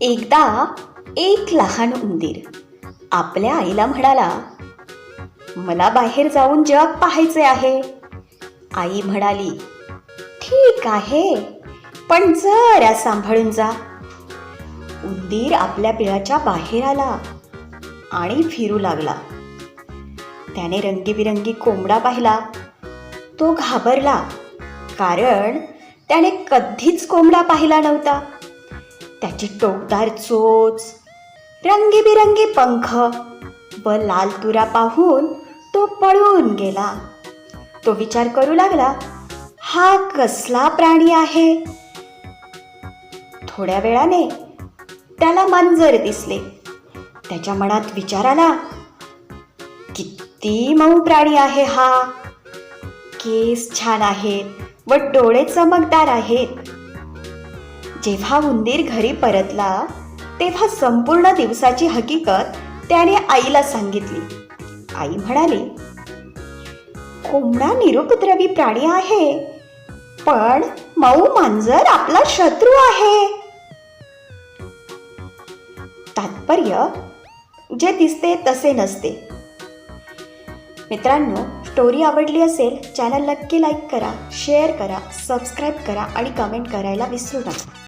एकदा एक लहान उंदीर आपल्या आईला म्हणाला मला बाहेर जाऊन जग पाहायचे आहे. आई म्हणाली ठीक आहे पण जरा सांभाळून जा. उंदीर आपल्या पिळाच्या बाहेर आला आणि फिरू लागला. त्याने रंगीबिरंगी कोंबडा पाहिला. तो घाबरला कारण त्याने कधीच कोंबडा पाहिला नव्हता. त्याची टोकदार चोच रंगीबिरंगी पंख व लाल तुरा पाहून तो पळून गेला. तो विचार करू लागला हा कसला प्राणी आहे? थोड्या वेळाने त्याला मांजर दिसले. त्याच्या मनात विचार आला किती मऊ प्राणी आहे हा. केस छान आहेत व डोळे चमकदार आहेत. जेव्हा उंदीर घरी परतला तेव्हा संपूर्ण दिवसाची हकीकत त्याने आईला सांगितली. आई म्हणाली कोंबडा निरुपद्रवी प्राणी आहे पण मऊ मांजर आपला शत्रू आहे. तात्पर्य जे दिसते तसे नसते. मित्रांनो स्टोरी आवडली असेल चॅनल नक्की लाईक करा शेअर करा सबस्क्राईब करा आणि कमेंट करायला विसरू नका.